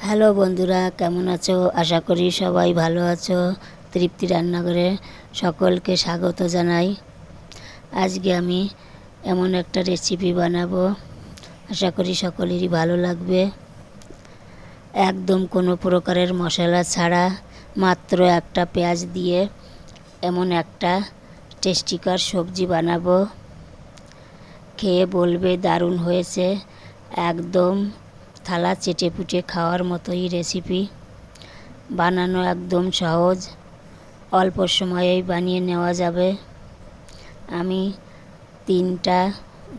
Hello বন্ধুরা, কেমন আছো? আশা করি সবাই ভালো আছো। তৃপ্তি রান্নাঘরে সকলকে স্বাগত জানাই। আজকে আমি এমন একটা রেসিপি বানাবো। আশা করি সকলেরই ভালো লাগবে। একদম কোনো প্রকারের মশলা ছাড়া মাত্র একটা পেঁয়াজ দিয়ে এমন একটা টেস্টিকার সবজি বানাবো। খেয়ে বলবে দারুণ হয়েছে। একদম থালা চেটে পুটে খাওয়ার মতোই রেসিপি বানানো একদম সহজ। অল্প সময়েই বানিয়ে নেওয়া যাবে। আমি তিনটা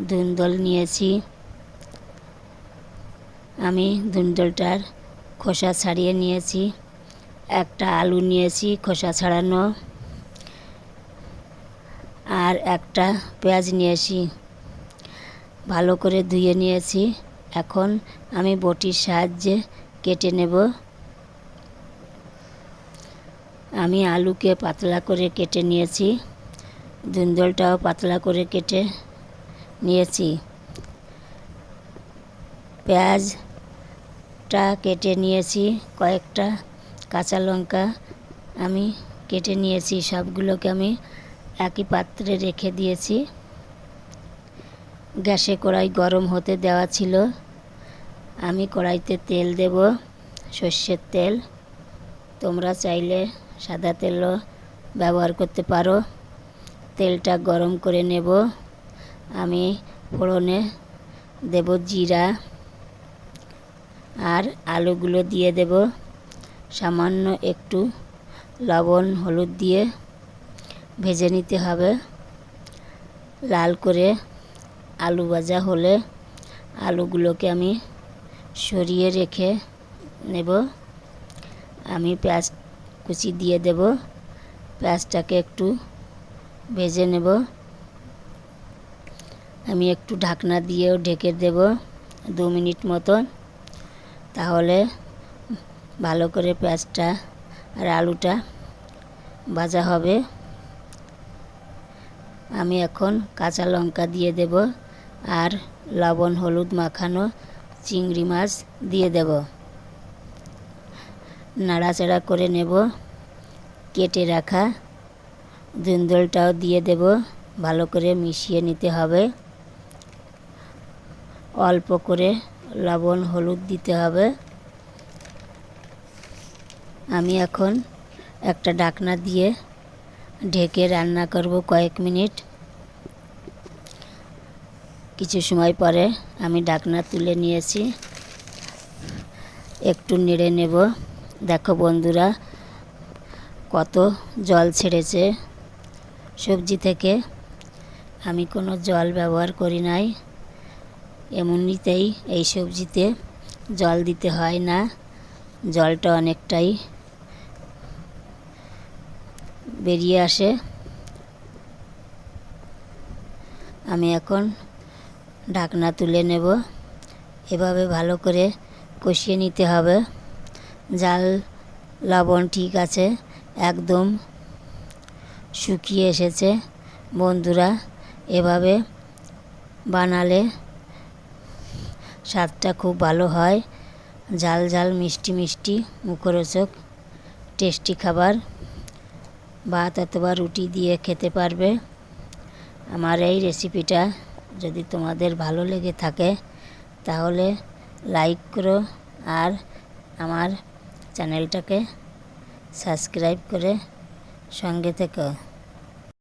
ধুন্দল নিয়েছি। আমি ধুন্দলটার খোসা ছাড়িয়ে নিয়েছি। একটা আলু নিয়েছি খোসা ছাড়ানো। আর একটা পেঁয়াজ নিয়েছি। ভালো করে ধুয়ে নিয়েছি। এখন আমি বটির সাহায্যে কেটে নেব। আমি আলুকে পাতলা করে কেটে নিয়েছি। ধুন্দলটাও পাতলা করে কেটে নিয়েছি। পেঁয়াজটা কেটে নিয়েছি, কয়েকটা কাঁচা লঙ্কা আমি কেটে নিয়েছি, সবগুলোকে আমি একই পাত্রে রেখে দিয়েছি। গ্যাসে কড়াই গরম হতে দেওয়া ছিল। আমি কড়াইতে তেল দেব, সর্ষের তেল। তোমরা চাইলে সাদা তেলও ব্যবহার করতে পারো। তেলটা গরম করে নেব। আমি ফোড়নে দেব জিরা আর আলুগুলো দিয়ে দেব। সামান্য একটু লবণ, হলুদ দিয়ে ভেজে নিতে হবে। লাল করে আলু ভাজা হলে আলুগুলোকে আমি সরিয়ে রেখে নেব। আমি পেঁয়াজ কুচি দিয়ে দেব। পেঁয়াজটাকে একটু ভেজে নেব। আমি একটু ঢাকনা দিয়েও ঢেকে দেব দু মিনিট মতন। তাহলে ভালো করে পেঁয়াজটা আর আলুটা ভাজা হবে। আমি এখন কাঁচা লঙ্কা দিয়ে দেব আর লবণ, হলুদ মাখানো চিংড়ি মাছ দিয়ে দেব। নাড়াচাড়া করে নেব, কেটে রাখা ধুন্দলটাও দিয়ে দেব, ভালো করে মিশিয়ে নিতে হবে। অল্প করে লবণ, হলুদ দিতে হবে। আমি এখন একটা ডাকনা দিয়ে ঢেকে রান্না করব কয়েক মিনিট। কিছু সময় পরে আমি ডাকনা তুলে নিয়েছি। একটু নেড়ে নেব। দেখো বন্ধুরা, কত জল ছেড়েছে। সবজি থেকে আমি কোনো জল ব্যবহার করি নাই। এমনিতেই এই সবজিতে জল দিতে হয় না। জলটা অনেকটাই বেরিয়ে আসে। আমি এখন ঢাকনা তুলে নেব। এভাবে ভালো করে কষিয়ে নিতে হবে। জাল, লবণ ঠিক আছে, একদম শুকিয়ে এসেছে। বন্ধুরা, এভাবে বানালে স্বাদটা খুব ভালো হয়। ঝাল ঝাল, মিষ্টি মিষ্টি, মুখরোচক, টেস্টি খাবার। ভাত অথবা রুটি দিয়ে খেতে পারবে। আমার এই রেসিপিটা যদি তোমাদের ভালো লেগে থাকে, তাহলে লাইক করো আর আমার চ্যানেলটাকে সাবস্ক্রাইব করে সঙ্গে থেকো।